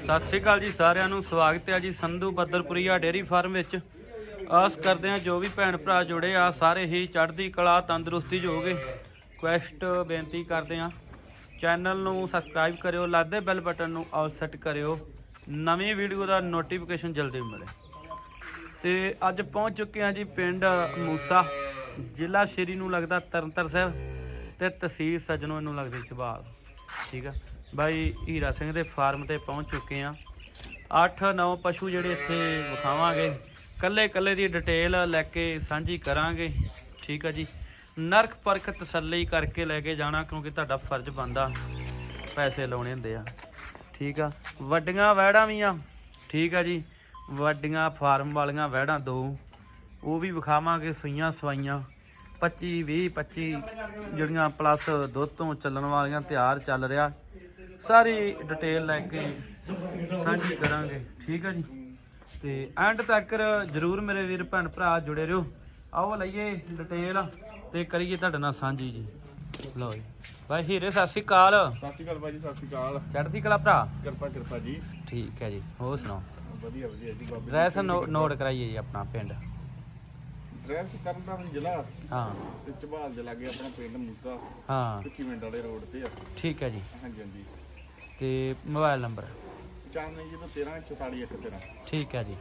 ਸਤਿ ਸ਼੍ਰੀ ਅਕਾਲ ਜੀ ਸਾਰਿਆਂ ਨੂੰ, ਸਵਾਗਤ ਹੈ ਜੀ ਸੰਧੂ ਬੱਦਰਪੁਰੀਆ ਡੇਅਰੀ ਫਾਰਮ ਵਿੱਚ। ਆਸ ਕਰਦੇ ਹਾਂ ਜੋ ਵੀ ਭੈਣ ਭਰਾ ਜੁੜੇ ਆ, ਸਾਰੇ ਹੀ ਚੜ੍ਹਦੀ ਕਲਾ, ਤੰਦਰੁਸਤੀ 'ਚ ਹੋਗੇ ਕੁਐਸਟ ਬੇਨਤੀ ਕਰਦੇ ਹਾਂ, ਚੈਨਲ ਨੂੰ ਸਬਸਕ੍ਰਾਈਬ ਕਰਿਓ, ਲਾਦੇ ਬੈਲ ਬਟਨ ਨੂੰ ਆਲ ਸੈੱਟ ਕਰਿਓ, ਨਵੀਂ ਵੀਡੀਓ ਦਾ ਨੋਟੀਫਿਕੇਸ਼ਨ ਜਲਦੀ ਮਿਲੇ। ਤੇ ਅੱਜ ਪਹੁੰਚ ਚੁੱਕੇ ਹਾਂ ਜੀ ਪਿੰਡ ਮੂਸਾ, ਜ਼ਿਲ੍ਹਾ ਸ਼੍ਰੀ ਨੂੰ ਲੱਗਦਾ ਤਰਨਤਾਰਨ ਸਾਹਿਬ ਤੇ ਤਹਿਸੀਲ ਸਜਣੋ ਨੂੰ ਲੱਗਦੀ ਚਬਾਲ ਠੀਕ ਆ? ਬਾਈ ਹੀਰਾ ਸਿੰਘ ਦੇ ਫਾਰਮ ਤੇ ਪਹੁੰਚ ਚੁੱਕੇ ਆ 8-9 ਪਸ਼ੂ ਜਿਹੜੇ ਇੱਥੇ ਵਿਖਾਵਾਂਗੇ। ਕੱਲੇ ਕੱਲੇ ਦੀ ਡਿਟੇਲ ਲੈ ਕੇ ਸਾਂਝੀ ਕਰਾਂਗੇ। ਠੀਕ ਆ ਜੀ। ਨਰਕ ਪਰਖ ਤਸੱਲੀ ਕਰਕੇ ਲੈ ਕੇ ਜਾਣਾ, ਕਿਉਂਕਿ ਤੁਹਾਡਾ ਫਰਜ਼ ਬੰਦਾ ਪੈਸੇ ਲਾਉਣੇ ਹੁੰਦੇ ਆ। ਠੀਕ ਆ। ਵੱਡੀਆਂ ਵੈੜਾਂ ਵੀ ਆ। ਠੀਕ ਆ ਜੀ। ਵੱਡੀਆਂ ਫਾਰਮ ਵਾਲੀਆਂ ਵੈੜਾਂ ਦੋ। ਉਹ ਵੀ ਵਿਖਾਵਾਂਗੇ ਸੂਈਆਂ ਸਵਾਈਆਂ। 25 20 25 ਜਿਹੜੀਆਂ ਪਲੱਸ ਦੁੱਧ ਤੋਂ ਚੱਲਣ ਵਾਲੀਆਂ ਤਿਆਰ ਚੱਲ ਰਿਹਾ। ਸਾਰੀ ਡਿਟੇਲ ਲੈ ਕੇ ਸਾਂਝੀ ਕਰਾਂਗੇ ਠੀਕ ਆ ਜੀ? ਤੇ ਐਂਡ ਤੱਕ ਜਰੂਰ ਮੇਰੇ ਵੀਰ ਭੈਣ ਭਰਾ ਜੁੜੇ ਰਹੋ। ਆਓ ਲਈਏ ਡਿਟੇਲ ਤੇ ਕਰੀਏ ਤੁਹਾਡੇ ਨਾਲ ਸਾਂਝੀ ਜੀ। ਲਓ ਜੀ। ਬਾਈ ਹੀਰੇ ਸਤਿ ਸ਼੍ਰੀ ਅਕਾਲ। ਸਤਿ ਸ਼੍ਰੀ ਅਕਾਲ ਭਾਜੀ ਸਤਿ ਸ਼੍ਰੀ ਅਕਾਲ। ਚੜ੍ਹਦੀ ਕਲਾ ਭਰਾ? ਕਿਰਪਾ ਕਿਰਪਾ ਜੀ। ਠੀਕ ਹੈ ਜੀ। ਹੋਰ ਸੁਣਾਓ? ਵਧੀਆ ਵਧੀਆ ਜੀ ਬਾਬੇ ਡਰੈਸ ਨੋਟ ਕਰਾਈਏ ਜੀ ਆਪਣਾ ਪਿੰਡ। ਡਰੈਸ ਤਰਨਤਾਰਨ ਜ਼ਿਲ੍ਹਾ ਹਾਂ। ਤੇ ਚਬਾਲ ਦੇ ਲਾਗੇ ਆਪਣਾ ਪਿੰਡ ਮੂਸਾ। ਹਾਂ। ਭਿੱਖੀ ਮਿੰਟ ਵਾਲੇ ਰੋਡ ਤੇ ਆ। ਠੀਕ ਹੈ ਜੀ। ਹਾਂਜੀ ਹਾਂਜੀ। ਤੇ ਮੋਬਾਈਲ ਨੰਬਰ। ਚਾਨਣੇ ਜੀ ਤੋਂ 13 44 ਇੱਕ 13 ਠੀਕ ਹੈ ਜੀ।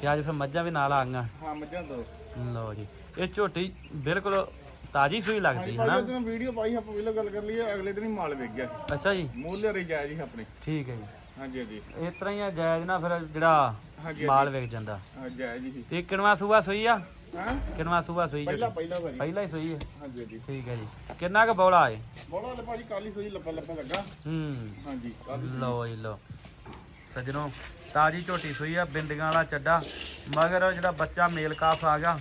ਤੇ ਅੱਜ ਫਿਰ ਮੱਝਾਂ ਵੀ ਨਾਲ ਆ ਗਈਆਂ। ਹਾਂ ਮੱਝਾਂ ਤੋਂ ਲਓ ਜੀ। ਇਹ ਝੋਟੀ ਬਿਲਕੁਲ ਤਾਜੀ ਸੂਈ ਲੱਗਦੀ ਹੈ ਨਾ ਉਹਦੋਂ ਵੀਡੀਓ ਪਾਈ ਆਪਾਂ ਪਹਿਲਾਂ ਗੱਲ ਕਰ ਲਈਏ ਅਗਲੇ ਦਿਨ ਹੀ ਮਾਲ ਵੇਚ ਗਿਆ। ਅੱਛਾ ਜੀ। ਮੁੱਲ ਰੇ ਜਾਇਜ਼ ਹੀ ਆਪਣੇ। ਠੀਕ ਹੈ ਜੀ। ਹਾਂਜੀ ਹਾਂਜੀ। ਇਸ ਤਰ੍ਹਾਂ ਹੀ ਆ ਜਾਇਜ਼ ਨਾ ਫਿਰ ਜਿਹੜਾ ਮਾਲ ਵਿਕ ਜਾਂਦਾ। ਹਾਂ ਜਾਇਜ਼ ਹੀ। ਤੇ ਕਿੰਨਵਾ ਸੂਆ ਸੂਈ ਆ? ਹਾਂ? ਕਿੰਨਵਾ ਸੂਆ ਸੂਈ ਜੀ? ਪਹਿਲਾ ਪਹਿਲਾ ਹੀ ਸੂਈ ਹੈ? ਹਾਂਜੀ ਹਾਂਜੀ। ਠੀਕ ਹੈ ਜੀ। ਕਿੰਨਾ ਕੁ ਬੌਲਾ ਏ ਬੋਲਾ ਲੈ ਭਾਜੀ ਕਾਲੀ ਸੋਈ ਲੱਪਾ ਲੱਪਾ ਲੱਗਾ। ਹੂੰ। ਹਾਂਜੀ ਲਓ ਜੀ ਲਓ। ਸੱਜਣੋ ਤਾਜੀ ਝੋਟੀ ਸੂਈ ਆ ਬਿੰਦੀਆਂ ਵਾਲਾ ਚੱਡਾ। ਮਗਰ ਜਿਹੜਾ ਬੱਚਾ ਮੇਲ ਕਾਫ ਆ ਗਿਆ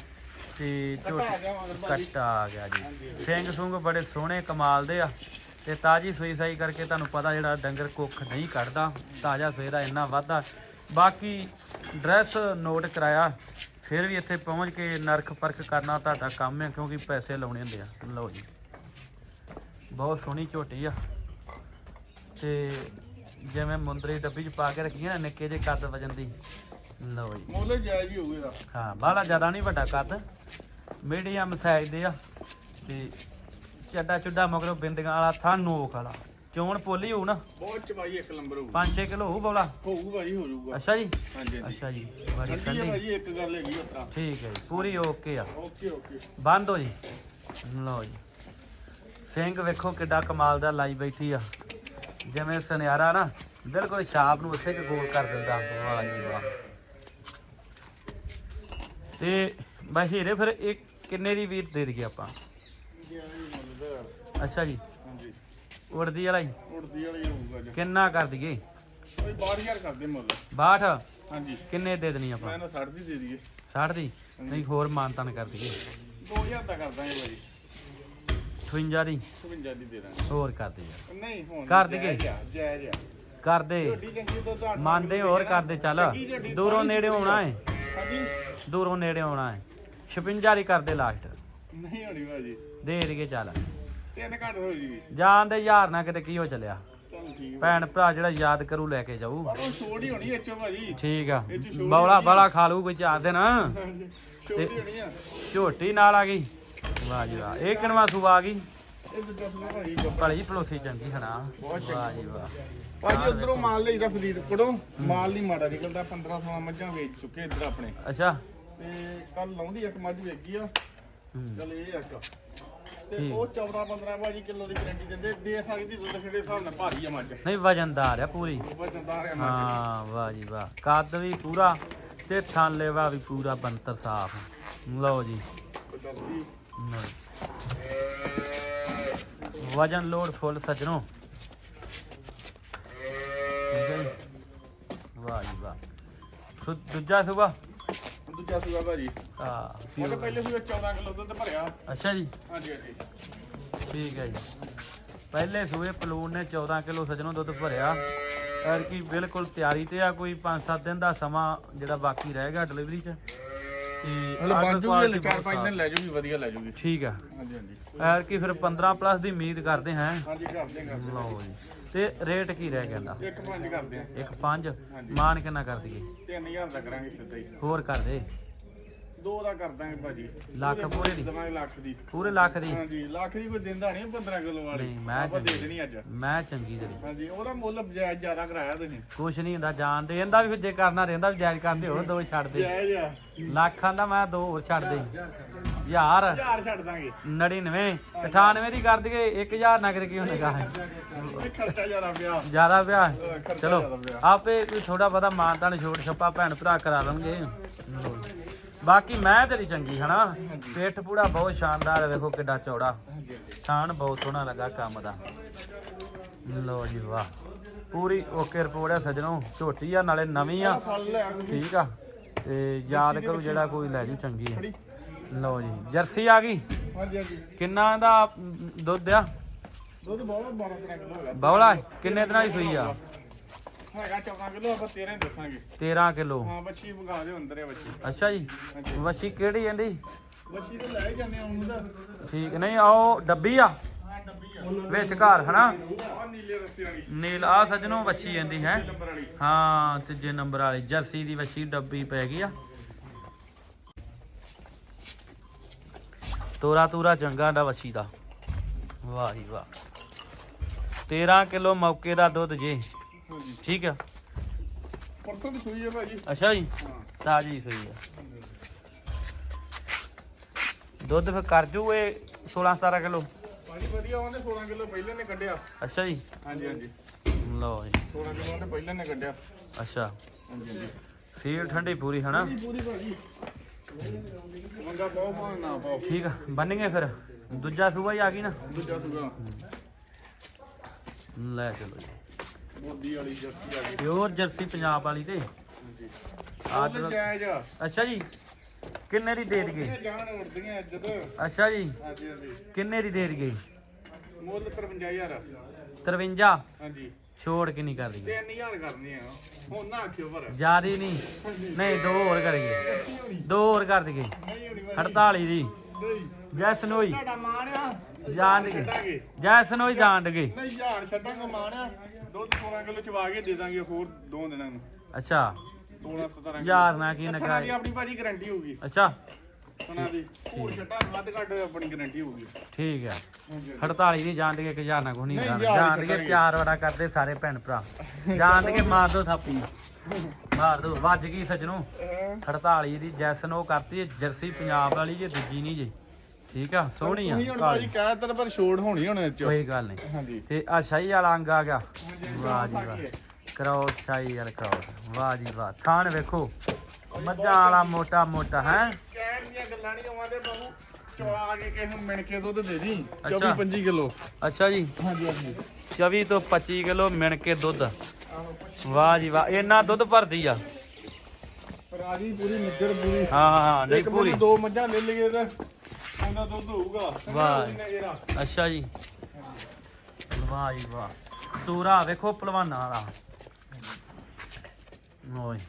ਤੇ ਆ ਝੋਟੀ ਗਿਆ ਮਗਰ ਭਾਜੀ। ਕੱਟਾ ਆ ਗਿਆ ਜੀ। ਸਿੰਘ ਸੁੰਗ ਬੜੇ ਸੋਹਣੇ ਕਮਾਲ ਦੇ ਆ ਤੇ ਤਾਜੀ ਸੂਈ ਸਾਈ ਕਰਕੇ ਤੁਹਾਨੂੰ ਪਤਾ ਜਿਹੜਾ ਡੰਗਰ ਕੁੱਖ ਨਹੀਂ ਕੱਢਦਾ ਤਾਜ਼ਾ ਸਵੇਰ ਦਾ ਇੰਨਾ ਵਾਧਾ ਬਾਕੀ ਡਰੈਸ ਨੋਟ ਕਰਾਇਆ ਫਿਰ ਵੀ ਇੱਥੇ ਪਹੁੰਚ ਕੇ ਨਰਖ ਪਰਖ ਕਰਨਾ ਤੁਹਾਡਾ ਕੰਮ ਹੈ ਕਿਉਂਕਿ ਪੈਸੇ ਲਾਉਣੇ ਹੁੰਦੇ ਆ। ਲਓ ਜੀ। ਬਹੁਤ ਸੋਹਣੀ ਝੋਟੀ ਆ। ਤੇ ਜਿਵੇਂ ਮੁੰਦਰੀ ਡੱਬੀ ਚ ਪਾ ਕੇ ਰੱਖੀਆਂ ਨਿੱਕੇ ਜਿਹੇ ਕੱਦ ਵਜਨ ਦੀ। ਲਓ ਜੀ। ਮੁੱਲ ਜਾਇਜ਼ ਹੀ ਹੋਊਗਾ ਹਾਂ ਬਾਹਲਾ ਜ਼ਿਆਦਾ ਨਹੀਂ ਵੱਡਾ ਕੱਦ। ਮੀਡੀਅਮ ਸਾਈਜ਼ ਦੇ ਆ। ਤੇ ਚੱਡਾ ਚੁੱਡਾ ਮਗਰੋਂ ਬਿੰਦੀਆਂ ਵਾਲਾ ਥਾਂ ਨੋਕ ਵਾਲਾ। ਚੋਣ ਪੋਲੀ ਹੋਊ ਨਾ। ਬਹੁਤ ਚਵਾਈ ਇੱਕ ਨੰਬਰ ਹੋਊ। 5-6 ਕਿਲੋ ਹੋਊ ਬੋਲਾ। ਹੋਊ ਭਾਜੀ ਹੋ ਜਾਊਗਾ ਅੱਛਾ ਜੀ? ਹਾਂਜੀ ਹਾਂਜੀ। ਅੱਛਾ ਜੀ ਬੜੀ ਠੰਡੀ ਹੈ ਭਾਜੀ ਇੱਕ ਗੱਲ ਹੈਗੀ ਉੱਤਾ ਠੀਕ ਹੈ ਜੀ ਪੂਰੀ ਓਕੇ ਆ। Okay okay. ਬੰਦ ਹੋ ਜੀ। ਲਓ ਜੀ। ਸਿੰਘ ਵੇਖੋ ਕਿੱਡਾ ਕਮਾਲ ਦਾ ਲਾਈ ਬੈਠੀ ਆ। ਜਿਵੇਂ ਸੁਨਿਆਰਾ ਨਾ ਬਿਲਕੁਲ ਛਾਪ ਨੂੰ ਉਸੇ ਕੁ ਗੋਲ ਕਰ ਦਿੰਦਾ। ਵਾਹ ਜੀ ਵਾਹ। ਤੇ ਬਸ ਹੀਰੇ ਫਿਰ ਇਹ ਕਿੰਨੇ ਦੀ ਵੀਰ ਦੇ ਦਈਏ ਆਪਾਂ? ਅੱਛਾ ਜੀ। ਉੜਦੀ ਵਾਲਾ ਹੀ। ਉੜਦੀ ਵਾਲੀ ਹੋਊਗਾ ਜੀ। ਕਿੰਨਾ ਕਰ ਦਈਏ? ਕੋਈ 12000 ਕਰਦੇ ਮੁੱਲ। 62 ਹਾਂਜੀ। ਕਿੰਨੇ ਦੇ ਦੇਣੀ ਆਪਾਂ? ਮੈਂ ਨਾ 60 ਦੀ ਦੇ ਦਈਏ। 60 ਦੀ? ਨਹੀਂ ਹੋਰ ਮਾਨਤਾਨ ਕਰ ਦਈਏ। 2000 ਦਾ ਕਰ ਦਾਂਗੇ ਭਾਜੀ 58 ਦੀ? 55 ਦੀ ਦੇ ਦਾਂਗੇ। ਹੋਰ ਕਰ ਦੇ ਯਾਰ ਨਹੀਂ ਹੁਣ ਕਰ ਦੇਈਏ। ਜਾਇਜ਼ ਆ, ਜਾਇਜ਼ ਆ। ਕਰ ਦੇ। ਝੋਟੀ ਚੰਗੀ ਤੋਂ ਤੁਹਾਡਾ ਮੰਨਦੇ ਹੋਰ ਕਰਦੇ ਚੱਲ। ਦੂਰੋਂ ਨੇੜੇ ਆਉਣਾ ਏ। ਹਾਂਜੀ। ਦੂਰੋਂ ਨੇੜੇ ਆਉਣਾ ਏ। 56 ਦੀ ਕਰਦੇ ਲਾਸਟ। ਨਹੀਂ ਹੋਣੀ ਭਾਜੀ। ਦੇ ਦੇਗੇ ਚੱਲ। ਤਿੰਨ ਘੱਟ ਹੋ ਜੀ। ਜਾਣ ਦੇ ਯਾਰ ਨਾ ਕਿਤੇ ਕੀ ਹੋ ਚੱਲਿਆ। ਚਲ ਠੀਕ ਆ। ਭੈਣ ਭਰਾ ਜਿਹੜਾ ਯਾਦ ਕਰੂ ਲੈ ਕੇ ਜਾਊ। ਪਰ ਉਹ ਛੋੜ ਹੀ ਹੋਣੀ ਇੱਚੋ ਭਾਜੀ। ਠੀਕ ਆ। ਇਹ 'ਚ ਛੋੜ ਬੌਲਾ ਬੜਾ ਖਾ ਲੂ ਕੋਈ ਚਾਰ ਦਿਨ। ਹੋਣੀ ਆ। ਝੋਟੀ ਨਾਲ ਆ ਗਈ। ਵਾਹ ਜੀ ਵਾਹ। ਇਹ ਕਿਨਵਾ ਸੂਆ ਆ ਗਈ? ਇਹ ਦੂਜਾ ਸੁਣਾ ਭਾਜੀ ਭਲੀ ਪਲੋਸੀ ਚੰਗੀ ਹਨਾ। ਵਾਹ ਜੀ ਵਾਹ। ਭਾਜੀ ਉਧਰੋਂ ਮਾਲ ਲਈਦਾ ਫਰੀਦਕੋਟੋਂ। ਮਾਲ ਨਹੀਂ ਮਾੜਾ ਨਿਕਲਦਾ 15 16 ਮੱਝਾਂ ਵੇਚ ਚੁੱਕੇ ਇੱਧਰ ਆਪਣੇ। ਅੱਛਾ। ਤੇ ਕੱਲ ਲਾਉਂਦੀ ਇੱਕ ਮੱਝ ਵੇਚੀ ਆ। ਹੂੰ। ਚਲ ਇਹ ਇੱਕ। ਤੇ ਠੀਕ। ਉਹ 14 15 ਭਾਜੀ ਕਿਲੋ ਦੀ ਗਰੰਟੀ ਦਿੰਦੇ ਦੇ ਸਕਦੀ ਦੁੱਧ ਖੜੇ ਹਿਸਾਬ ਨਾਲ ਭਾਰੀ ਆ ਮੱਝ। ਨਹੀਂ ਵਜਨਦਾਰ ਆ ਪੂਰੀ। ਵਜਨਦਾਰ ਆ ਮੱਝ। ਹਾਂ ਵਾਹ ਜੀ ਵਾਹ। ਕੱਦ ਵੀ ਪੂਰਾ ਤੇ ਥਾਲੇਵਾ ਵੀ ਪੂਰਾ ਬੰਤਰ ਸਾਫ਼। ਲਓ ਜੀ। ਵਜਨ ਲੋਡ ਫੁੱਲ ਸੱਜਣੋ। ਵਾਹ ਜੀ ਵਾਹ। ਦੂਜਾ ਸੁਬਾ। ਦੂਜਾ ਸੂਆ ਭਾਜੀ। ਹਾਂ ਉਹਦੇ ਪਹਿਲੇ ਸੂਏ 14 ਕਿਲੋ ਦੁੱਧ ਭਰਿਆ। ਅੱਛਾ ਜੀ। ਹਾਂਜੀ ਹਾਂਜੀ। ਠੀਕ ਹੈ ਜੀ। ਪਹਿਲੇ ਸੂਏ ਪਲੂਨ ਨੇ 14 ਕਿਲੋ ਸਜਣੋਂ ਦੁੱਧ ਭਰਿਆ। ਐਰ ਕੀ ਬਿਲਕੁਲ ਤਿਆਰੀ ਤੇ ਆ ਕੋਈ 5-7 ਦਿਨ ਦਾ ਸਮਾਂ ਜਿਹੜਾ ਬਾਕੀ ਰਹਿ ਗਿਆ ਡਿਲੀਵਰੀ 'ਚ। ਤੇ ਮਤਲਬ ਆਰਡਰ ਬਣ ਜੂਗੀ quality ਹਲੇ ਚਾਰ ਬਹੁਤ ਪੰਜ ਦਿਨ ਲੈ ਜੂਗੀ ਵਧੀਆ ਲੈ ਜੂਗੀ। ਠੀਕ ਆ। ਹਾਂਜੀ ਹਾਂਜੀ। ਐਰ ਕੀ ਫਿਰ 15 ਪਲੱਸ ਦੀ ਉਮੀਦ ਕਰਦੇ ਹਾਂ। ਹਾਂਜੀ ਕਰਦੇ ਹਾਂ, ਕਰਦੇ ਲਓ ਜੀ। ਤੇ ਰੇਟ ਕੀ ਰਹਿ ਗਿਆ ਦਾ ਹਾਂ। ਇੱਕ ਪੰਜ ਕਰਦੇ ਆ ਇੱਕ 5 ਮਾਨ ਕਿੰਨਾ ਕਰ ਦਈਏ? 3000 ਦਾ ਕਰਾਂਗੇ ਸਿੱਧਾ ਹੀ। ਹੋਰ ਕਰ ਦੇ। ਦੋ ਦਾ ਕਰ ਦਾਂਗੇ ਭਾਜੀ। ਲੱਖ ਪੂਰੇ ਦੀ? ਦਵਾਂਗੇ ਲੱਖ ਦੀ। ਪੂਰੇ ਲੱਖ ਦੀ? ਹਾਂਜੀ ਲੱਖ ਦੀ ਕੋਈ ਦਿੰਦਾ ਨਹੀਂ 15 ਕਿਲੋ ਵਾਲੀ। ਨਹੀਂ, ਮੈਂ ਆਪਾਂ ਦੇ। ਦੇਣੀ ਅੱਜ। ਮੈਂ ਚੰਗੀ ਜਿਹੜੀ ਹਾਂਜੀ ਉਹਦਾ ਮੁੱਲ ਜਾਇਜ਼ ਜ਼ਿਆਦਾ ਕਰਾਇਆ ਤੁਸੀਂ। ਕੁਛ ਨਹੀਂ ਹੁੰਦਾ ਜਾਣਦੇ ਇਹਦਾ ਵੀ ਫਿਰ ਜੇ ਕਰਨਾ ਰਹਿੰਦਾ ਵੀ ਜਾਇਜ਼ ਕਰਦੇ ਹੋਰ ਦੋ ਛੱਡ ਦੇ। ਜਾਇਜ਼ ਆ। ਲੱਖਾਂ ਦਾ ਮੈਂ ਦੋ ਹੋਰ ਛੱਡ ਦੇ। ਯਾਰ ਹਜ਼ਾਰ ਛੱਡ ਦਾਂਗੇ। 99 98 ਦੀ ਕਰ ਦਈਏ 1000 ਨਗਰ ਕੀ ਹੋਣੇਗਾ ਇਹ ਖਰਚਾ ਜ਼ਿਆਦਾ ਪਿਆ। ਜ਼ਿਆਦਾ ਪਿਆ? ਖਰਚਾ ਚਲੋ ਜ਼ਿਆਦਾ ਪਿਆ। ਆਪੇ ਕੋਈ ਥੋੜਾ ਬਹੁਤਾ ਮਾਨਤਾਨ ਛੋਟ ਛੱਪਾ ਭੈਣ ਭਰਾ ਕਰਾ ਲਵਾਂਗੇ ਬਾਕੀ ਮੈਂ ਤੇਰੀ ਚੰਗੀ ਹਨਾ? ਪੇਟ ਪੂੜਾ ਬਹੁਤ ਸ਼ਾਨਦਾਰ ਹੈ ਵੇਖੋ ਕਿੱਡਾ ਚੌੜਾ। ਥਾਣ ਬਹੁਤ ਸੋਹਣਾ ਲੱਗਾ ਕੰਮ ਦਾ। ਲੋ ਜੀ ਵਾਹ। ਪੂਰੀ ਓਕੇ ਰਿਪੋਰਟ ਹੈ ਸਜਣੋ। ਝੋਟੀ ਆ ਨਾਲੇ ਨਵੀਂ ਆ। ਠੀਕ ਆ। ਤੇ ਯਾਦ ਕਰੋ ਜਿਹੜਾ ਕੋਈ ਲੈ ਜੂ ਚੰਗੀ ਆ। ਲਓ ਜੀ। ਜਰਸੀ ਆ ਗਈ? ਹਾਂਜੀ ਹਾਂਜੀ। ਕਿੰਨਾ ਦਾ ਦੁੱਧ ਆ? ਦੁੱਧ ਬਹੁਤ 12 13 ਕਿਲੋ ਹੈਗਾ। ਬਵਲਾ ਕਿੰਨੇ ਦਿਨਾਂ ਦੀ ਸੂਈ ਆ? ਹੈਗਾ 14 ਕਿਲੋ ਆਪਾਂ 13 ਹੀ ਦੱਸਾਂਗੇ। 13 ਕਿਲੋ? ਹਾਂ ਬੱਚੀ ਮੰਗਾ ਦੇ ਅੰਦਰ ਹੈ ਬੱਚੀ ਅੱਛਾ ਜੀ ਵੱਛੀ ਕਿਹੜੀ ਜਾਂਦੀ ਬੱਚੀ ਤੇ ਲੈ ਜਾਂਦੇ ਆ ਉਹਨੂੰ ਦਾ ਠੀਕ ਨਹੀਂ ਆਓ ਡੱਬੀ ਆ। ਹਾਂ ਡੱਬੀ ਆ। ਵਿੱਚ ਘਰ ਹਨਾ? ਆ ਨੀਲੇ ਰਸਤੇ ਵਾਲੀ। ਨੀਲ ਆ ਸਜਣੋ ਵੱਛੀ ਜਾਂਦੀ ਹੈ। ਨੰਬਰ ਵਾਲੀ। ਹਾਂ ਤੀਜੇ ਨੰਬਰ ਵਾਲੀ ਜਰਸੀ ਦੀ ਵੱਛੀ ਡੱਬੀ ਪੈ ਗਈ ਆ। ਤੋਰਾ ਤੂਰਾ ਚੰਗਾ ਦਾ ਵੱਛੀ ਦਾ। ਵਾਹ ਜੀ ਵਾਹ। 13 ਕਿਲੋ ਮੌਕੇ ਦਾ ਦੁੱਧ ਜੇ। ਠੀਕ ਆ। ਪਰਸੋਂ ਦੀ ਸੂਈ ਹੈ ਭਾਜੀ। ਅੱਛਾ ਜੀ ਤਾਜੀ ਸਹੀ ਆ। ਦੁੱਧ ਫਿਰ ਕਰ ਜੂ ਇਹ 16 17 ਕਿਲੋ? ਭਾਜੀ ਵਧੀਆ ਉਹਨੇ 16 ਕਿਲੋ ਪਹਿਲਾਂ ਨੇ ਕੱਢਿਆ। ਅੱਛਾ ਜੀ। ਹਾਂਜੀ ਹਾਂਜੀ। ਲਓ ਜੀ। 16 ਕਿਲੋ ਉਹਨੇ ਪਹਿਲਾਂ ਨੇ ਕੱਢਿਆ। ਅੱਛਾ। ਹਾਂਜੀ ਹਾਂਜੀ। ਫੀਲ ਠੰਡੀ ਪੂਰੀ ਹਨਾ? ਪੂਰੀ ਭਾਜੀ। ਮੰਗਾ ਪਾਓ ਭਾਵੇਂ ਨਾ ਪਾਓ। ਠੀਕ ਆ ਬੰਨਗੇ ਫਿਰ? ਦੂਜਾ ਸੂਬਾ ਹੀ ਆ ਗਈ ਨਾ? ਦੂਜਾ ਸੂਗਾ ਲੈ ਚਲੋ ਜੀ। ਮੋਦੀ ਵਾਲੀ ਜਰਸੀ ਆ ਗਈ। ਪਿਓਰ ਜਰਸੀ ਪੰਜਾਬ ਵਾਲੀ ਤੇ। ਜਾਇਜ਼ ਆ। ਅੱਛਾ ਜੀ ਕਿੰਨੇ ਦੀ ਦੇ ਦਈਏ? ਇਹ ਜਾਨ ਉੜਦੀਆਂ ਇੱਜ਼ਤ। ਅੱਛਾ ਜੀ ਹਾਂਜੀ ਹਾਂਜੀ। ਕਿੰਨੇ ਦੀ ਦੇ ਦਈਏ? ਮੁੱਲ 53000 53 ਹਾਂਜੀ। ਛੋੜ ਕਿੰਨੀ ਕਰ ਦਈਏ 3000 ਕਰਨੀ ਆ। ਹੁਣ ਨਾ ਆਖਿਓ ਪਰ। ਜਿਆਦੀ ਨਹੀਂ। ਨਹੀਂ ਦੋ ਹੋਰ ਕਰੀਏ। ਦੋ ਹੋਰ ਕਰ ਦਈਏ। ਨਹੀਂ ਹੋਣੀ 48 ਦੀ। ਨਹੀਂ। ਤੁਹਾਡਾ ਮਾਣ ਆ। ਜਾਣ ਦੇ ਛੱਡਾਂਗੇ। ਜੈਸਨ ਹੋਈ ਜਾਣ ਦੇ ਨਹੀਂ ਯਾਰ ਛੱਡਾਂਗੇ ਮਾਣ ਆ। ਦੁੱਧ 16 ਕਿਲੋ ਚਵਾ ਕੇ ਦੇ ਦਾਂਗੇ ਹੋਰ ਦੋ ਦਿਨਾਂ ਨੂੰ। ਅੱਛਾ। 16 17 ਯਾਰ ਨਾ ਕੀ ਥਣਾ ਨਗਾ ਦੀ ਆਪਣੀ ਭਾਜੀ ਗਾਰੰਟੀ ਹੋਊਗੀ। ਅੱਛਾ। ਥਣਾ ਦੀ। ਹੋਰ ਛੱਡਾਂ ਵੱਧ ਘੱਟ ਆਪਣੀ ਗਾਰੰਟੀ ਹੋਊਗੀ। ਠੀਕ ਹੈ ਹਾਂਜੀ 48 ਨਹੀਂ ਜਾਣ ਦੇ ਕਿ ਹਜ਼ਾਰ ਨਾ ਕੋਈ ਨਹੀਂ ਨਹੀਂ, ਜਾਣ ਹਜ਼ਾਰ ਹੀ ਜਾਣ ਦੇ ਕੱਟਾਂਗੇ। ਪਿਆਰ ਵੜਾ ਕਰਦੇ ਸਾਰੇ ਭੈਣ ਭਰਾ। ਜਾਣ ਦੇ ਮਾਰ ਦੋ ਥਾਪੀ। ਮਾਰ ਦੋ। ਵੱਜ ਗਈ ਸਜਣੋ 48 ਦੀ ਜੈਸਨ ਉਹ ਕਰਤੀ ਜਰਸੀ ਪੰਜਾਬ ਵਾਲੀ ਜੇ ਦੂਜੀ ਨਹੀਂ ਜੇ। ਠੀਕ ਆ ਸੋਹਣੀ ਆ ਤੁਸੀਂ ਹੁਣ। ਭਾਜੀ ਕਹਿ ਤਾ ਪਰ ਛੋੜ ਹੋਣੀ ਹੁਣ ਇਹ ਚ ਕੋਈ ਗੱਲ ਨਹੀਂ। ਹਾਂਜੀ। ਤੇ ਆ ਸ਼ਾਹੀ ਵਾਲਾ ਅੰਗ ਆ ਗਿਆ। ਵਾਹ ਜੀ ਵਾਹ। ਕਰਾਓ ਸ਼ਾਹੀ ਵਾਲਾ ਕਰਾਓ। ਵਾਹ ਜੀ ਵਾਹ। ਥਾਣ ਵੇਖੋ। ਮੱਝਾਂ ਵਾਲਾ ਮੋਟਾ ਮੋਟਾ ਹੈ? ਕਹਿਣ ਦੀਆਂ ਗੱਲਾਂ ਨਹੀਂ ਆਉਂਦੇ ਬਾਬੂ ਚਵਾ ਕੇ ਕਿਸੇ ਨੂੰ ਮਿਣ ਕੇ ਦੁੱਧ ਦੇ ਦੀ। ਅੱਛਾ। 24 25 ਕਿਲੋ। ਅੱਛਾ ਜੀ। ਹਾਂਜੀ ਹਾਂਜੀ। 24 ਤੋਂ 25 ਕਿਲੋ ਮਿਣ ਕੇ ਦੁੱਧ। ਵਾਹ ਜੀ ਵਾਹ। ਇੰਨਾ ਦੁੱਧ ਭਰਦੀ ਆ। ਰਾਜੀ ਪੂਰੀ ਨਿੱਗਰ ਪੂਰੀ। ਹਾਂ ਹਾਂ ਨਹੀਂ ਪੂਰੀ। ਦੋ ਮੱਝਾਂ ਲੈ ਲਈਏ ਤਾਂ ਉਹਨਾਂ ਦੁੱਧ ਹੋਊਗਾ। ਵਾਹ। ਇੰਨਾ ਜਿਹੜਾ। ਅੱਛਾ ਜੀ। ਵਾਹ ਜੀ ਵਾਹ। ਤੂਰਾ ਵੇਖੋ ਪਹਿਲਵਾਨਾਂ ਵਾਲਾ ਓਏ।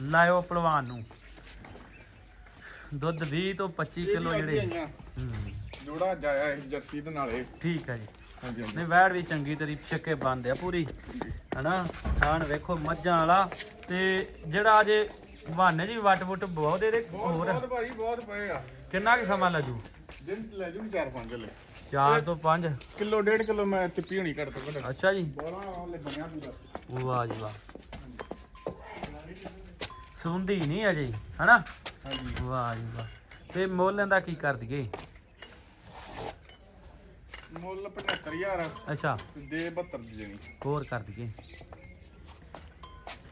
ਲਾਇਓ ਪਹਿਲਵਾਨ ਨੂੰ। ਦੁੱਧ 20 ਤੋਂ 25 ਇਹ ਕਿਲੋ ਜਿਹੜੇ। ਜੋੜਾ ਜਾਇਆ ਇਹ ਜਰਸੀ ਦੇ ਨਾਲੇ। ਠੀਕ ਹੈ ਜੀ। ਹਾਂਜੀ ਹਾਂਜੀ। ਨਹੀਂ ਵੈੜ ਵੀ ਚੰਗੀ ਤੇਰੀ ਛੱਕੇ ਬੰਦ ਆ ਪੂਰੀ। ਹਨਾ? ਥਾਣ ਵੇਖੋ ਮੱਝਾਂ ਵਾਲਾ। ਤੇ ਜਿਹੜਾ ਅਜੇ ਬਹਾਨੇ ਜੀ ਵਟ ਵਟ ਬਹੁਤ ਇਹਦੇ ਬਹੁਤ ਹੋਰ ਬਹੁਤ ਭਾਈ ਬਹੁਤ ਪਏ ਆ। ਕਿੰਨਾ ਕੁ ਸਮਾਂ ਲੱਗੂ ਦਿਨ ਲੈ ਜੂ 4-5 ਲੈ। 4 ਤੋਂ 5 ਕਿਲੋ ਡੇਢ ਕਿਲੋ ਮੈਂ ਤਿੱਪੀ ਹੋਣੀ ਘੱਟ ਤੋਂ ਘੱਟ। ਅੱਛਾ ਜੀ। ਬੋਲਾ ਉਹਲੇ ਬਣਿਆ ਪੂਰਾ ਵਾਹ ਜੀ ਵਾਹ। ਸੁੰਦੀ ਨਹੀਂ ਅਜੇ ਹਨਾ? ਹਾਂਜੀ। ਵਾਹ ਜੀ ਵਾਹ। ਤੇ ਮੁੱਲ ਦਾ ਕੀ ਕਰ ਦਈਏ? ਮੁੱਲ 75000 ਅੱਛਾ। ਦੇ 72 ਦੀ ਦੇਣੀ। ਹੋਰ ਕਰ ਦਈਏ।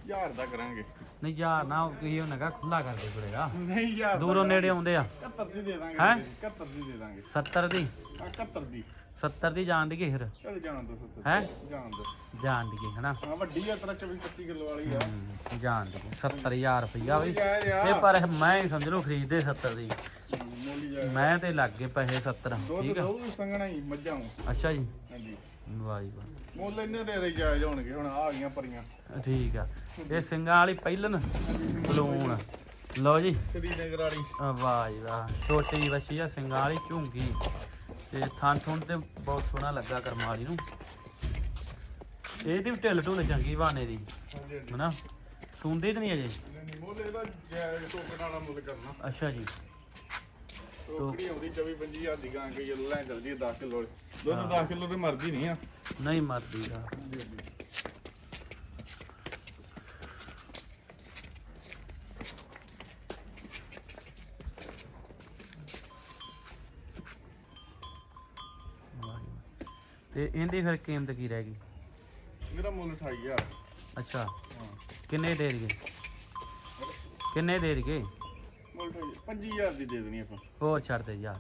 ਹਜ਼ਾਰ ਦਾ ਕਰਾਂਗੇ। ਨਹੀਂ ਯਾਰ ਨਾ ਕੀ ਹੋਣਾਗਾ ਖੁੱਲਾ ਕਰ ਦੇ ਨਹੀਂ ਯਾਰ। ਦੂਰੋਂ ਨੇੜੇ ਆਉਂਦੇ ਆ। 71 ਦੀ ਦੇ ਦਾਂਗੇ ਹੈਂ? 71 ਦੀ ਦੇ ਦਾਂਗੇ। 70 ਦੀ? ਆ 71 ਦੀ। 70 ਦੀ ਜਾਣ ਦੀਏ ਫਿਰ? ਚਲ ਜਾਣ ਦੋ 70 ਹੈਂ? ਜਾਣ ਦੋ। ਜਾਣ ਦੀਏ ਹਨਾ? ਹਾਂ ਵੱਡੀ ਆ ਤੇਰਾ 24 25 ਕਿਲੋ ਵਾਲੀ ਆ। ਹਮ, ਜਾਣ ਦੀਏ 70000 ਰੁਪਈਆ ਵੀ। ਇਹ ਪਰ ਮੈਂ ਹੀ ਸਮਝ ਲਓ ਖਰੀਦਦੇ 70 ਦੀ। ਮੋਲੀ ਮੈਂ ਤੇ ਲੱਗ ਗਏ ਪੈਸੇ 70 ਦੁੱਧ ਠੀਕ ਆ? ਦਊ ਸੰਗਣਾ ਹੀ ਮੱਝਾਂ ਨੂੰ। ਅੱਛਾ ਜੀ। ਹਾਂਜੀ। ਵਾਹ ਜੀ ਵਾਹ। ਮੁੱਲ ਇੰਨੇ ਦੇ ਰਹੀ ਜਾਇਜ਼ ਹੋਣਗੇ ਹੁਣ ਆ ਗਈਆਂ ਪਰੀਆਂ ਠੀਕ ਆ। ਇਹ ਸਿੰਘਾਂ ਵਾਲੀ ਪਹਿਲਨ ਬਲੂਨ ਲਓ ਜੀ। ਸ੍ਰੀਨਗਰ ਵਾਲੀ ਆ ਵਾਹ ਜੀ ਵਾਹ। ਛੋਟੀ ਵੱਛੀ ਆ ਸਿੰਘਾਂ ਵਾਲੀ ਝੁੰਗੀ। ਤੇ ਥਣ ਥੁਣ ਤੇ ਬਹੁਤ ਸੋਹਣਾ ਲੱਗਾ ਕਰਮਾਂ ਵਾਲੀ ਨੂੰ। ਇਹਦੀ ਵੀ ਢਿੱਲ ਢੁੱਲ ਚੰਗੀ ਬਾਣੇ ਦੀ। ਹਾਂਜੀ ਹਾਂਜੀ। ਹਨਾ? ਸੁੰਦੀ ਤੇ ਨਹੀਂ ਅਜੇ। ਨਹੀਂ ਮੁੱਲ ਇਹਦਾ ਜੈ ਟੋਕਨ ਵਾਲਾ ਮੁੱਲ ਕਰਨਾ। ਅੱਛਾ ਜੀ। ਟੋਕਰੀ ਆਉਂਦੀ 24 25000 ਦੀ ਗਾਂ ਕੇ ਲੈ ਜਲਦੀ 10 ਕਿਲੋ ਦੁੱਧ 10 ਕਿਲੋ ਤੇ ਮਰਦੀ ਨਹੀਂ ਆ। ਨਹੀਂ ਮਰਦੀ ਦਾ ਵਾਹ ਜੀ ਵਾਹ। ਤੇ ਇਹਦੀ ਫਿਰ ਕੀਮਤ ਕੀ ਰਹਿ ਗਈ? ਮੇਰਾ ਮੁੱਲ 28000 ਅੱਛਾ। ਕਿੰਨੇ ਦੇ ਦਈਏ? ਕਿੰਨੇ ਦੇ ਦਈਏ? ਮੁੱਲ 28000 ਦੀ ਦੇ ਦੇਣੀ ਆਪਾਂ। ਹੋਰ ਛੱਡ ਦੇ ਯਾਰ।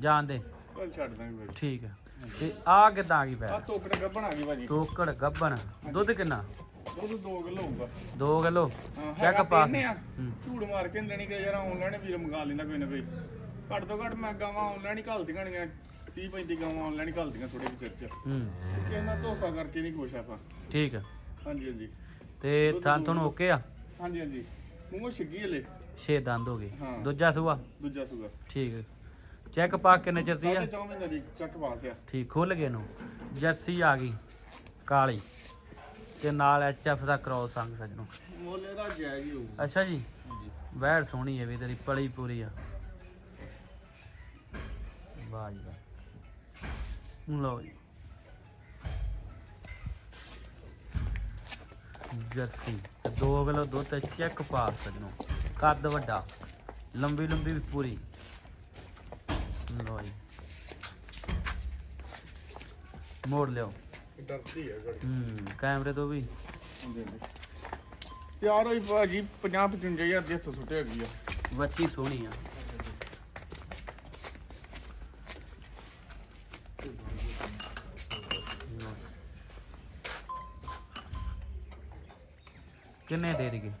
ਜਾਣ ਦੇ। ਚੱਲ ਛੱਡ ਦਾਂਗੇ ਫਿਰ। ਠੀਕ ਹੈ ਤੇ ਆ ਕਿਦਾਂ ਆ ਗਈ ਆ ਪੈ ਟੋਕਰਾ ਗੱਬਣ ਆ ਗਈ ਭਾਜੀ। ਤੋਕੜ ਗੱਬਣ। ਦੁੱਧ ਕਿੰਨਾ? ਦੁੱਧ 2 ਕਿਲੋ ਹੋਊਗਾ। 2 ਕਿਲੋ। ਹਾਂ, ਚੈੱਕ ਹੈਗਾ ਪਾਸ ਤਿੰਨ ਆ। ਹੂੰ। ਝੂੜ ਮਾਰ ਕੇ ਦੇਣੀ ਕਿ ਯਾਰ ਆਨਲਾਈਨ ਵੀਰ ਮੰਗਾ ਲੈਂਦਾ ਕੋਈ ਨਾ ਕੋਈ। ਘੱਟ ਤੋਂ ਘੱਟ ਮੈਂ ਗਾਵਾਂ ਆਨਲਾਈਨ ਹੀ ਘੱਲਦੀਆਂ ਗਣੀਆਂ 30 35 ਗਾਵਾਂ ਆਨਲਾਈਨ ਹੀ ਘੱਲਦੀਆਂ ਥੋੜੇ ਜਿਹੇ ਚਿਰ ਚ ਹੂੰ। ਕਿ ਇਹਨਾਂ ਧੋਖਾ ਕਰਕੇ ਨਹੀਂ ਖੁਸ਼ ਆਪਾਂ। ਠੀਕ ਹੈ ਹਾਂਜੀ ਹਾਂਜੀ। ਤੇ ਥਾਂ ਤੁਹਾਨੂੰ ਓਕੇ ਆ? ਹਾਂਜੀ ਹਾਂਜੀ। ਮੂੰਹੋਂ ਛਿੱਗੀ ਹਲੇ। ਛੇ ਦੰਦ ਹੋ ਗਏ। ਹਾਂ। ਦੂਜਾ ਸੂਆ? ਦੂਜਾ ਸੂਗਾ ਠੀਕ ਚੈੱਕ ਪਾ ਕਿੰਨੇ ਚਿਰ ਦੀ ਆ? ਸਾਢੇ ਚੌ ਮਹੀਨੇ ਦੀ ਚੱਕ ਪਾਸ ਆ ਠੀਕ ਖੁੱਲ ਗਏ ਨੂੰ ਜਰਸੀ ਆ ਗਈ ਕਾਲੀ। ਤੇ ਨਾਲ ਐਚਐਫ ਦਾ ਕ੍ਰੋਸ ਸੰਗ ਸਜਣੋ ਮੁੱਲ ਇਹਦਾ ਜਾਇਜ਼ ਹੀ ਹੋਊਗਾ। ਅੱਛਾ ਜੀ। ਹਾਂਜੀ। ਵੈੜ ਸੋਹਣੀ ਹੈ ਵੀ ਤੇਰੀ ਪਲੀ ਪੂਰੀ ਆ। ਵਾਹ ਜੀ ਵਾਹ। ਲਓ ਜੀ। ਜਰਸੀ 2 ਕਿਲੋ ਦੁੱਧ ਤੇ ਚੈੱਕ ਪਾਸ ਸਜਣੋ ਕੱਦ ਵੱਡਾ ਲੰਬੀ ਲੰਬੀ ਵੀ ਪੂਰੀ। ਜੀ। ਮੋੜ ਲਿਓ। ਡਰਦੀ ਹੈ ਗੜੀ। ਹੂੰ ਕੈਮਰੇ ਤੋਂ ਵੀ। ਤਿਆਰ ਹੋਈ ਭਾਜੀ 50 55000 ਦੇ ਹੱਥੋਂ ਸੁੱਟੇ ਹੈਗੀ ਆ। ਬੱਚੀ ਸੋਹਣੀ ਆ। ਕਿੰਨੇ ਦੇ ਦੇਗੇ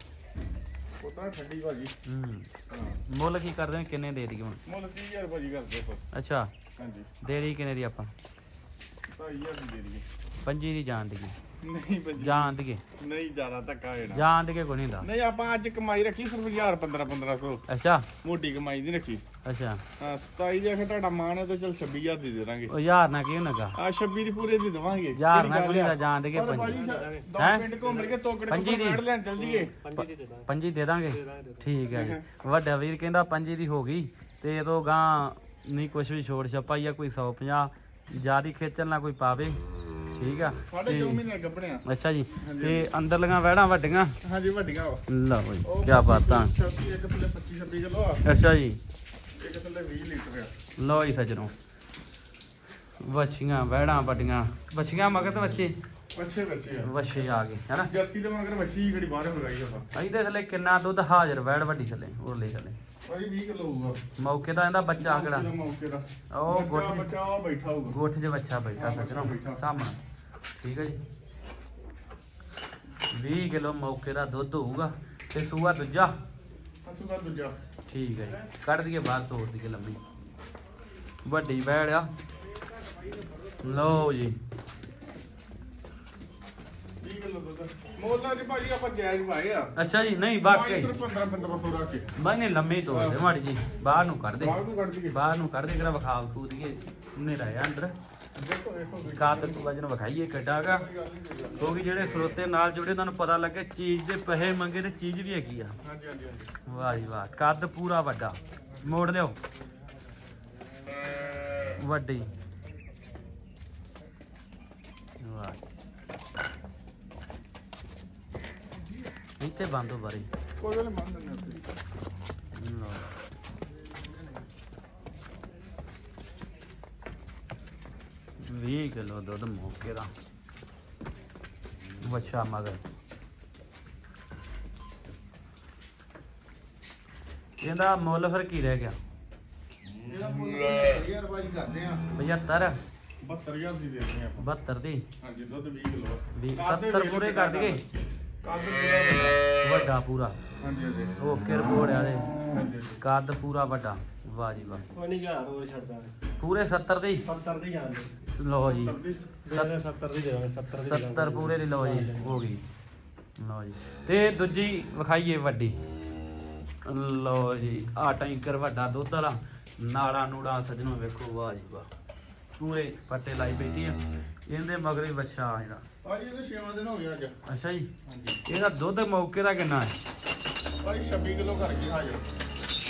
ਉਤਰਾ ਠੰਡੀ ਭਾਜੀ। ਹੂੰ। ਹਾਂ ਮੁੱਲ ਕੀ ਕਰਦੇ ਨੇ? ਕਿੰਨੇ ਦੇ ਦੇਗੇ ਹੁਣ? ਮੁੱਲ 30000 ਭਾਜੀ ਕਰਦੇ ਆਪਾਂ। ਅੱਛਾ। ਹਾਂਜੀ। ਦੇ ਦੀ ਕਿੰਨੇ ਦੀ ਆਪਾਂ? 20000 ਦੀ ਦੇ ਦਈਏ। ਪੰਜੀ ਦੀ ਜਾਣ ਦੇਗੀ ਨਹੀਂ ਭਾਜੀ। ਜਾਣ ਦੇਗੇ ਨਹੀਂ ਜ਼ਿਆਦਾ ਧੱਕਾ ਹੋਣਾ ਜਾਣ। ਦੇਗੇ ਕੋਈ ਨਹੀਂ ਦਾ ਨਹੀਂ ਆਪਾਂ ਅੱਜ ਕਮਾਈ ਰੱਖੀ ਸਿਰਫ 1000 15 1500 ਅੱਛਾ। ਮੋਟੀ ਕਮਾਈ ਦੀ ਰੱਖੀ। ਅੱਛਾ। ਹਾਂ 27 ਜੇ ਫਿਰ ਤੁਹਾਡਾ ਮਾਣ ਹੈ ਤਾਂ ਚਲ 26000 ਦੀ ਦੇ ਦਾਂਗੇ। ਉਹ ਯਾਰ ਨਾ ਕੀ ਹੋਣਾਗਾ ਆ 26 ਦੀ ਪੂਰੇ ਦੀ ਦਵਾਂਗੇ। ਯਾਰ ਨਾ ਕੋਈ ਦਾ ਜਾਣ ਦੇਗੇ ਪਰ ਪੰਜੀ। ਭਾਜੀ ਹੈਂ? 10 ਮਿੰਟ ਘੁੰਮ ਕੇ ਤੋਕੜੇ ਪੰਜੀ ਤੋਂ ਦੀ? ਬੈਠ ਲੈਣ ਚੱਲ ਜੀਏ ਪੰਜੀ ਦੇ ਦਾਂਗੇ? ਠੀਕ ਹੈ ਜੀ। ਵੱਡਾ ਵੀਰ ਕਹਿੰਦਾ ਪੰਜੀ ਦੀ ਹੋ ਗਈ ਤੇ ਇਹ ਗਾਂ ਨਹੀਂ ਕੁਝ ਵੀ ਛੋੜ ਛਪਾਈ ਆ ਕੋਈ 150 ਜਿਆਦੀ ਖੇਚਲ ਨਾ ਕੋਈ ਪਾਵੇ। ਠੀਕ ਆ। ਸਾਢੇ ਚੌ ਮਹੀਨੇ ਗੱਬਣਿਆ ਅੱਛਾ ਜੀ। ਤੇ ਅੰਦਰਲੀਆਂ ਵਹਿੜਾਂ ਵੱਡੀਆਂ? ਹਾਂਜੀ ਵੱਡੀਆਂ ਵਾ। ਲਓ ਜੀ ਕੀ ਬਾਤਾਂ। 26 ਇੱਕ ਥੱਲੇ 25 26 ਕਿਲੋ ਆ। ਅੱਛਾ ਜੀ। ਇੱਕ ਥੱਲੇ 20 ਲੀਟਰ ਆ। ਲਓ ਜੀ ਸੱਜਣੋ। ਵੱਛੀਆਂ ਵਹਿੜਾਂ ਵੱਡੀਆਂ। ਵੱਛੀਆਂ ਮਗਰ ਤੇ ਬੱਚੇ ਅੱਛੇ ਬੱਚੇ ਆ। ਵੱਛੇ ਆ ਗਏ ਹੈਨਾ? ਜਰਸੀ ਦੇ ਮਗਰ ਬੱਚੀ ਘੜੀ ਬਾਹਰ ਹੋ ਗਈ ਆਪਾਂ। ਇਹਦੇ ਥੱਲੇ ਕਿੰਨਾ ਦੁੱਧ ਹਾਜ਼ਰ ਵਹਿੜ ਵੱਡੀ ਥੱਲੇ ਉਰਲੇ ਥੱਲੇ। ਭਾਈ 20 ਕਿਲੋ ਹੋਊਗਾ। ਮੌਕੇ ਦਾ ਇਹਦਾ ਬੱਚਾ ਕਿਹੜਾ? ਮੌਕੇ ਦਾ। ਉਹ ਬੱਚਾ ਬੱਚਾ ਬੈਠਾ ਹੋਊਗਾ। ਗੋਠ 'ਚ ਬੱਚਾ ਬੈਠਾ ਹਾਂ, ਬੱਚਾ ਸੱਜਣੋ ਬੈਠਾ। ਸਾਹਮਣੇ। ਠੀਕ ਹੈ ਜੀ। 20 ਕਿਲੋ ਮੌਕੇ ਦਾ ਦੁੱਧ ਹੋਊਗਾ ਤੇ ਸੂਆ ਦੂਜਾ। ਅਸੂਗਾ ਦੂਜਾ। ਠੀਕ ਹੈ ਜੀ। ਕੱਢ ਦਈਏ ਬਾਹਰ ਤੋੜ ਦਈਏ ਲੰਮੀ। ਵੱਡੀ ਵੈੜ ਆ। ਲਓ ਜੀ। 20 ਕਿਲੋ ਦੁੱਧ। ਮੋਲਾ ਦੀ ਭਾਜੀ ਆਪਾਂ ਜਾਇਜ਼ ਪਾਏ ਆ। ਅੱਛਾ ਜੀ ਨਹੀਂ ਬਾਕੀ। ਵਾਕਈ ਸਿਰਫ 15 1500 ਰੱਖ ਕੇ। ਬੰਨੇ ਲੰਮੀ ਤੋੜ ਦੇ ਮਾੜੀ ਜੀ। ਬਾਹਰ ਨੂੰ ਕੱਢ ਦੇ। ਬਾਹਰ ਨੂੰ ਕੱਢ ਦਈਏ। ਬਾਹਰ ਨੂੰ ਕੱਢ ਦੇ ਕਿਹੜਾ ਵਿਖਾ ਤੂ ਦੀਏ ਹਨੇਰਾ ਆ ਅੰਦਰ। ਕਾਦ ਵਜਨ ਵਿਖਾਈਏ ਕਿੱਡਾਗਾ ਨੀ, ਨੀ। ਕਿਉਂਕਿ ਜਿਹੜੇ ਸਰੋਤੇ ਨਾਲ ਜੁੜੇ ਤੁਹਾਨੂੰ ਪਤਾ ਲੱਗੇ ਚੀਜ਼ ਦੇ ਪੈਸੇ ਮੰਗੇ ਤੇ ਚੀਜ਼ ਵੀ ਹੈਗੀ ਆ। ਹਾਂਜੀ ਹਾਂਜੀ ਹਾਂਜੀ। ਵਾਹ ਜੀ ਵਾਹ ਕੱਦ ਪੂਰਾ ਵੱਡਾ। ਮੋੜ ਲਿਓ। ਵੱਡੀ। ਵਾਹ। ਇੱਥੇ ਬੰਦ ਬਾਰੀ। ਕੋਈ ਗੱਲ ਨੀ, ਮੰਨ 20 ਕਿਲੋ ਦੁੱਧ ਮੋਕੇ ਦਾ। ਵਛਾ ਮਗਰ। ਇਹਦਾ ਮੁੱਲ ਫਿਰ ਕੀ ਰਹਿ ਗਿਆ? ਵੱਡਾ। ਪੂਰਾ। ਹਾਂਜੀ ਹਾਂਜੀ। ਓਕੇ ਰਿਪੋਰਟ ਕੱਦ ਪੂਰਾ ਵੱਡਾ। ਵਾਹ ਜੀ ਵਾਹ। ਕੋਈ ਨਹੀਂ ਯਾਰ ਹੋਰ ਛੱਡਦਾ। ਪੂਰੇ 70 ਦੇ। 70 ਦੇ ਜਾਂਦੇ ਲਓ ਜੀ। ਸਰਦੀ ਸੱਤ 70 ਦੀ ਦੇਵਾਂਗੇ 70 ਦੀ 70 ਪੂਰੇ ਦੀ ਲਓ ਜੀ ਹੋ ਗਈ। ਲਓ ਜੀ। ਤੇ ਦੂਜੀ ਵਿਖਾਈਏ ਵੱਡੀ। ਲਓ ਜੀ ਆ ਟੈਂਕਰ ਵੱਡਾ ਦੁੱਧ ਵਾਲਾ। ਨਾੜਾ ਨੂੜਾ ਸਜਣੋ ਵੇਖੋ ਵਾਹ ਜੀ ਵਾਹ। ਪੂਰੇ ਪੱਟੇ ਲਾਈ ਬੈਠੀ ਆ। ਇਹਦੇ ਮਗਰ ਹੀ ਬੱਚਾ ਆ ਜਿਹੜਾ। ਭਾਜੀ ਇਹਨੂੰ 6 ਦਿਨ ਹੋ ਗਏ ਅੱਜ। ਅੱਛਾ ਜੀ। ਇਹਦਾ ਦੁੱਧ ਮੌਕੇ ਦਾ ਕਿੰਨਾ ਹੈ? ਭਾਜੀ 26 ਕਿਲੋ ਕਰ ਗਈ ਹਾਜ਼ਰ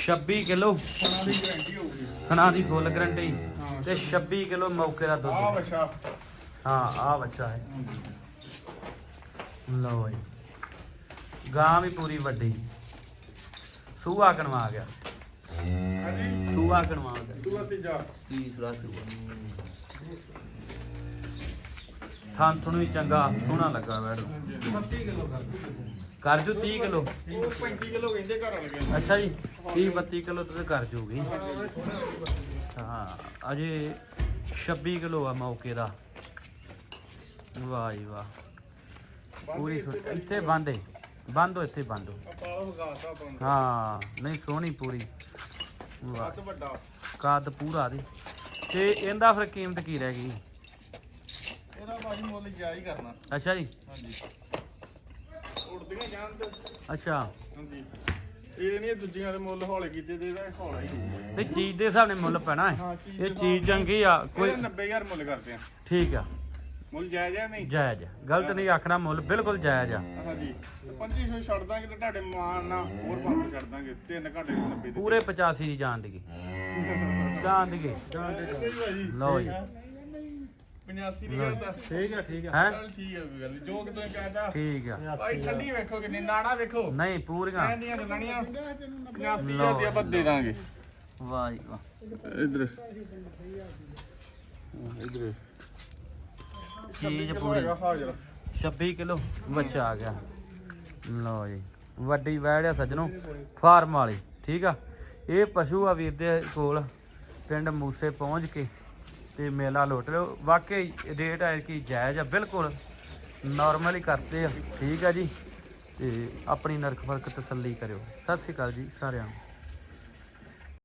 26 ਕਿਲੋ। ਖਾਣਾ ਦੀ ਗਾਰੰਟੀ ਹੋਊਗੀ। ਥਣਾ ਦੀ ਫੁੱਲ ਗਰੰਟੀ। ਤੇ 26 ਕਿਲੋ ਮੌਕੇ ਦਾ ਆ ਦੁੱਧ ਬੱਚਾ। ਹਾਂ ਆ ਬੱਚਾ ਹੈ। ਲਓ ਜੀ ਗਾਂ ਵੀ ਪੂਰੀ ਵੱਡੀ। ਸੂਆ ਕਣਵਾ ਗਿਆ। ਸੂਆ ਕਣਵਾ ਗਿਆ। ਸੂਆ ਤੀਜਾ। ਤੀਸਰਾ ਸੂਆ। ਥਾਂ ਤੁਹਾਨੂੰ ਵੀ ਚੰਗਾ ਸੋਹਣਾ ਲੱਗਾ ਵੈੜ। 30 ਕਿਲੋ ਕਰ ਕਰ ਜੂ 30 ਕਿਲੋ। ਉਹ 35 ਕਿਲੋ ਕਹਿੰਦੇ ਘਰ ਵਾਲੇ ਅੱਛਾ ਜੀ 30 32 ਕਿਲੋ ਤੁਸੀਂ ਕਰ ਜੂਗੀ। ਹਾਂ ਅਜੇ 26 ਕਿਲੋ ਆ ਮੌਕੇ ਦਾ। ਵਾਹ ਜੀ ਵਾਹ। ਪੂਰੀ ਸੋ- ਇੱਥੇ ਬੰਦੇ ਬੰਦੋ ਇੱਥੇ ਬੰਦੋ ਗਾਸਾ ਆਪਾਂ ਨੂੰ ਹਾਂ ਨਹੀਂ ਸੋਹਣੀ ਪੂਰੀ। ਵਾਹ। ਹੱਥ ਵੱਡਾ। ਕੱਦ ਪੂਰਾ ਦੀ ਤੇ ਇਹਦਾ ਫਿਰ ਕੀਮਤ ਕੀ ਰਹਿ ਗਈ? ਇਹਦਾ ਭਾਜੀ ਮੁੱਲ ਜਾਇਜ਼ ਹੀ ਕਰਨਾ। ਅੱਛਾ ਜੀ। ਹਾਂਜੀ। ਉੜਦੀਆਂ ਜਾਣ ਤੇ। ਅੱਛਾ। ਹਾਂਜੀ। ਇਹ ਨਹੀਂ ਦੂਜੀਆਂ ਦੇ ਮੁੱਲ ਹੌਲੇ ਕੀਤੇ ਤੇ ਇਹਦਾ ਹੌਲਾ ਹੀ ਹੋਊਗਾ। ਤੇ ਚੀਜ਼ ਦੇ ਹਿਸਾਬ ਨਾਲ ਮੁੱਲ ਪੈਣਾ ਹੈ। ਹਾਂ, ਚੀਜ਼ ਇਹ ਦੇ ਚੀਜ਼ ਚੰਗੀ ਆ ਕੋਈ ਕੋਈ 90000 ਮੁੱਲ ਕਰਦੇ ਆ। ਠੀਕ ਆ। ਮੁੱਲ ਜਾਇਜ਼ ਆ ਨਹੀਂ? ਜਾਇਜ਼ ਆ। ਗਲਤ ਨਹੀਂ ਆਖਣਾ ਮੁੱਲ ਬਿਲਕੁਲ ਜਾਇਜ਼ ਆ। ਹਾਂਜੀ। ਤੇ 2500 ਛੱਡ ਦਾਂਗੇ ਤੇ ਤੁਹਾਡੇ ਮਾਨ ਨਾਲ ਹੋਰ 500 ਛੱਡ ਦਾਂਗੇ। ਤਿੰਨ ਘਾਟੇ 90 ਦੇ ਪੂਰੇ 85 ਦੀ ਜਾਣ ਦੀ ਜਾਣ ਦੀ ਲਓ ਜੀ। 85 ਦੀ ਗੱਲ ਤਾਂ ਠੀਕ ਹੈ ਠੀਕ ਹੈ ਹੈ? ਚੱਲ ਠੀਕ ਹੈ ਕੋਈ ਗੱਲ ਨੀ। ਜੋ ਕਿ ਤੁਸੀਂ ਕਹਿੰਦਾ ਠੀਕ ਆ। ਭਾਈ ਠੰਡੀ ਵੇਖੋ ਕਿੰਨੀ ਨਾੜਾ ਵੇਖੋ। ਨਹੀਂ ਪੂਰੀਆਂ। ਕਹਿੰਦੀਆਂ ਚੱਲਣੀਆਂ 85000 ਲਓ। ਦੀ ਆਪਾਂ ਦੇ ਦਾਂਗੇ ਵਾਹ ਜੀ ਵਾਹ ਇਧਰ। ਇਧਰ। ਚੀਜ਼ ਚੀਜ਼ ਪੂਰੀ। ਪੂਰੀ ਹਾਜ਼ਰ। 26 ਕਿਲੋ ਬੱਚਾ ਆ ਗਿਆ। ਲਓ ਜੀ। ਵੱਡੀ ਵੈੜ ਆ ਸੱਜਣੋ। ਫਾਰਮ ਵਾਲੀ ਠੀਕ ਆ। ਇਹ ਪਸ਼ੂ ਆ ਵੀਰ ਦੇ ਕੋਲ ਪਿੰਡ ਮੂਸੇ ਪਹੁੰਚ ਕੇ। ਤੇ ਮੇਲਾ ਲੁੱਟ ਲਿਓ। ਵਾਕਈ ਰੇਟ ਹੈ ਕਿ ਜਾਇਜ਼ ਆ, ਬਿਲਕੁਲ ਨਾਰਮਲ ਹੀ ਕਰਤੇ ਆ। ਠੀਕ ਆ ਜੀ। ਤੇ ਆਪਣੀ ਨਰਕ ਫ਼ਰਕ ਤਸੱਲੀ ਕਰਿਓ। ਸਤਿ ਸ਼੍ਰੀ ਅਕਾਲ ਜੀ ਸਾਰਿਆਂ ਨੂੰ।